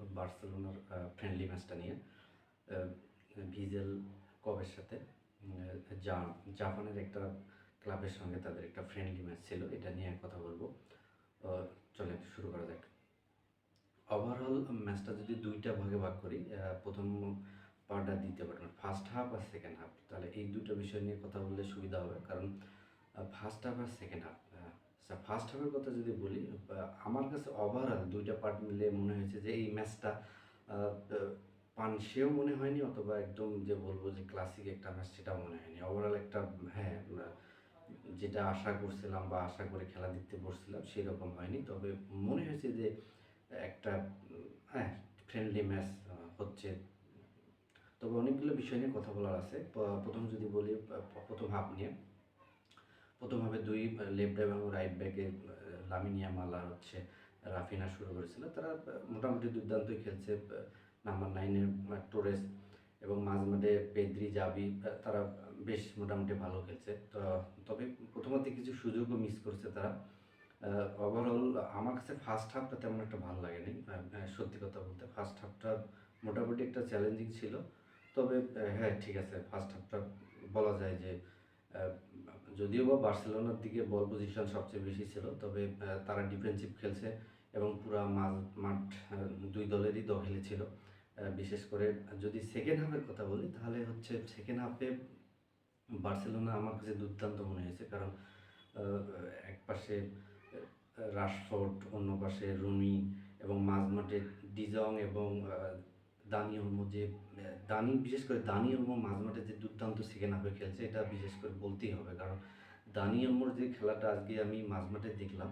বার্সেলোনার ফ্রেন্ডলি ম্যাচটা নিয়ে। ভিজেল কবের সাথে? জা- জাপানের একটা ক্লাবের সঙ্গে তাদের একটা ফ্রেন্ডলি ম্যাচ ছিল, এটা নিয়ে কথা বলব। চলে শুরু করা যাক। ওভারঅল ম্যাচটা যদি দুইটা ভাগে ভাগ করি প্রথম পার্ট দিতে পার্ট ফার্স্ট হাফ আর সেকেন্ড হাফ তাহলে এই দুটো বিষয় নিয়ে কথা বললে সুবিধা হবে, কারণ ফার্স্ট হাফ আর সেকেন্ড হাফ ফার্স্ট হাফের কথা যদি বলি আমার কাছে ওভারঅল দুইটা পার্ট মিলে মনে হয়েছে যে এই ম্যাচটা পানসেও মনে হয়নি অথবা একদম যে বলব যে ক্লাসিক একটা ম্যাচ সেটাও মনে হয়নি। ওভারঅল একটা হ্যাঁ যেটা আশা করছিলাম বা আশা করে খেলা দেখতে বসছিলাম সেরকম হয়নি। তবে মনে হয়েছে যে একটা হ্যাঁ ফ্রেন্ডলি ম্যাচ হচ্ছে। তবে অনেকগুলো বিষয় নিয়ে কথা বলার আছে। প্রথম যদি বলি প্রথম হাফ নিয়ে। প্রথম হাফে দুই লেফট এবং রাইট ব্যাকে লামিনিয়া মালা হচ্ছে রাফিনা শুরু করেছিল। তারা মোটামুটি দুর্দান্তই খেলছে নাম্বার নাইনের টোরেস এবং মাঝমাঠে পেদ্রি জাবি তারা বেশ মোটামুটি ভালো খেলছে। তো, তবে প্রথমত কিছু সুযোগও মিস করছে তারা। ওভারঅল আমার কাছে ফার্স্ট হাফটা তেমন একটা ভালো লাগেনি সত্যি কথা বলতে ফার্স্ট হাফটা মোটামুটি একটা চ্যালেঞ্জিং ছিল। তবে হ্যাঁ ঠিক আছে ফার্স্ট হাফটা বলা যায় যে যদিও বা বার্সেলোনার দিকে বল পজিশন সবচেয়ে বেশি ছিল তবে তারা ডিফেন্সিভ খেলছে এবং পুরা মাঝ মাঠ দুই দলেরই দখলে ছিল। বিশেষ করে যদি সেকেন্ড হাফের কথা বলি তাহলে হচ্ছে সেকেন্ড হাফে বার্সেলোনা আমার কাছে দুর্দান্ত মনে হয়েছে। কারণ এক পাশে রাশফোর্ড অন্য পাশে রুমি এবং মাঝমাঠে ডিজং এবং আহ, দানি অলমো যে দানি বিশেষ করে দানি অলমো মাঝমাঠে যে দুর্দান্ত সেকেন্ড হাফে খেলছে, এটা বিশেষ করে বলতেই হবে। কারণ দানি অলমোর যে খেলাটা আজকে আমি মাঝমাঠে দেখলাম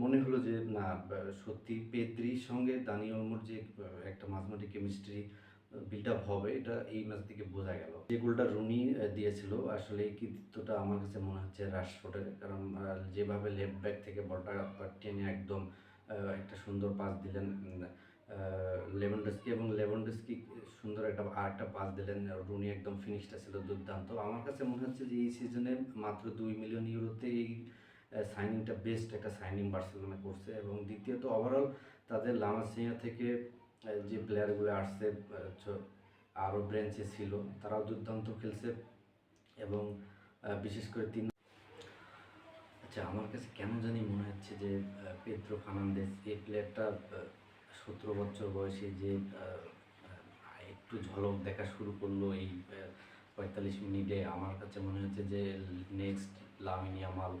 মনে হলো যে না সত্যি পেদ্রির সঙ্গে দানি অলমোর যে একটা মাঝমাঠে কেমিস্ট্রি বিল্ড আপ হবে, এটা এই ম্যাচ থেকে বোঝা গেল। যে গোলটা রুনি দিয়েছিল, আসলে এই কৃতিত্বটা আমার কাছে মনে হচ্ছে রাশফোর্ডের। কারণ যেভাবে লেফট ব্যাক থেকে বলটা টেনে একদম একটা সুন্দর পাস দিলেন লেভেন্ডস্কি এবং লেমন লেভেন্ডস্কি সুন্দর একটা আর একটা পাস দিলেন রুনি একদম ফিনিশটা ছিল দুর্দান্ত। আমার কাছে মনে হচ্ছে যে এই সিজনে মাত্র দুই মিলিয়ন ইউরোতে এই সাইনিংটা বেস্ট একটা সাইনিং বার্সেলোনা করছে। এবং দ্বিতীয়ত ওভারঅল তাদের লামাসিয়া থেকে যে প্লেয়ারগুলো আসছে আরও ব্রেঞ্চে ছিল, তারাও দুর্দান্ত খেলছে। এবং বিশেষ করে তিন আচ্ছা আমার কাছে কেন জানি মনে হচ্ছে যে পেদ্রো ফার্নান্দেস এই প্লেয়ারটা সতেরো বছর বয়সে যে একটু ঝলক দেখা শুরু করল এই পঁয়তাল্লিশ মিনিটে, আমার কাছে মনে হচ্ছে যে নেক্সট লামিনী আমাল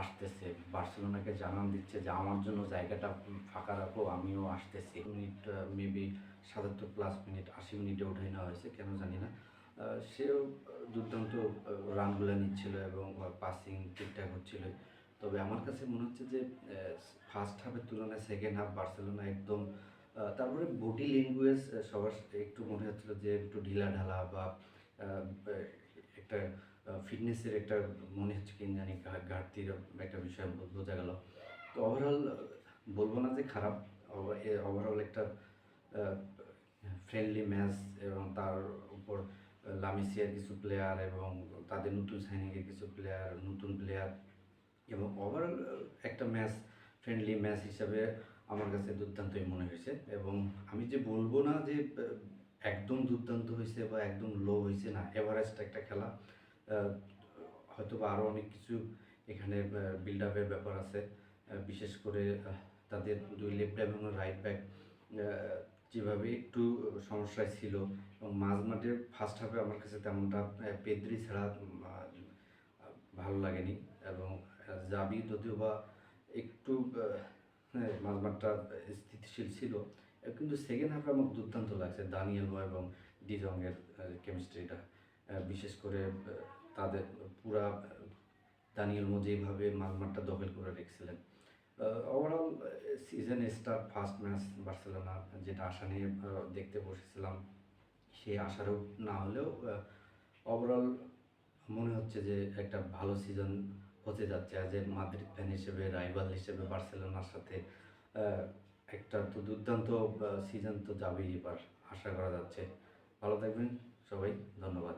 আসতেছে। বার্সেলোনাকে জানান দিচ্ছে যে, আমার জন্য জায়গাটা ফাঁকা রাখো, আমিও আসতেছি। মিনিট মেবি সাতাত্তর প্লাস মিনিট, আশি মিনিটে উঠে নেওয়া হয়েছে, কেন জানি না। সেও দুর্দান্ত রানগুলো নিচ্ছিল এবং পাসিং ঠিকঠাক হচ্ছিল। তবে আমার কাছে মনে হচ্ছে যে ফার্স্ট হাফের তুলনায় সেকেন্ড হাফ বার্সেলোনা একদম তারপরে বডি ল্যাঙ্গুয়েজ সবার একটু মনে হচ্ছিল যে একটু ঢিলা ঢালা বা একটা ফিটনেসের একটা মনে হচ্ছে কি জানি ঘাটতির একটা বিষয় বোঝা গেল। তো ওভারঅল বলব না যে খারাপ ওভারঅল একটা ফ্রেন্ডলি ম্যাচ এবং তার উপর লামিসিয়ার কিছু প্লেয়ার এবং তাদের নতুন সাইনিংয়ের কিছু প্লেয়ার নতুন প্লেয়ার এবং ওভারঅল একটা ম্যাচ ফ্রেন্ডলি ম্যাচ হিসাবে আমার কাছে দুর্দান্তই মনে হয়েছে। এবং আমি যে বলব না যে একদম দুর্দান্ত হয়েছে বা একদম লো হয়েছে না এভারেস্ট একটা খেলা হয়তো বা আরও অনেক কিছু এখানে বিল্ড আপের ব্যাপার আছে বিশেষ করে তাদের দুই লেফট এবং রাইট ব্যাক যেভাবে একটু সমস্যায় ছিল, এবং মাঝ মাঠে ফার্স্ট হাফে আমার কাছে তেমনটা পেদ্রি ছাড়া ভালো লাগেনি, এবং জাবি যদিও বা একটু হ্যাঁ মাঝমাঠটা স্থিতিশীল ছিল। কিন্তু সেকেন্ড হাফে আমার দুর্দান্ত লাগছে। দানিয়েল এবং ডিজংয়ের কেমিস্ট্রিটা বিশেষ করে তাদের পুরা দানিয়েল মো যেভাবে মাঝমাঠটা দখল করে রেখেছিলেন। Overall season star first match Barcelona, যেটা আশা নিয়ে দেখতে বসেছিলাম, সেই আশারও না হলেও ওভারঅল মনে হচ্ছে যে একটা ভালো সিজন হতে যাচ্ছে অ্যাজ এ মাদ্রিদ ফ্যান হিসেবে রাইভাল হিসেবে বার্সেলোনার সাথে একটা তো দুর্দান্ত সিজন তো যাবেই এবার, আশা করা যাচ্ছে। ভালো থাকবেন সবাই, ধন্যবাদ।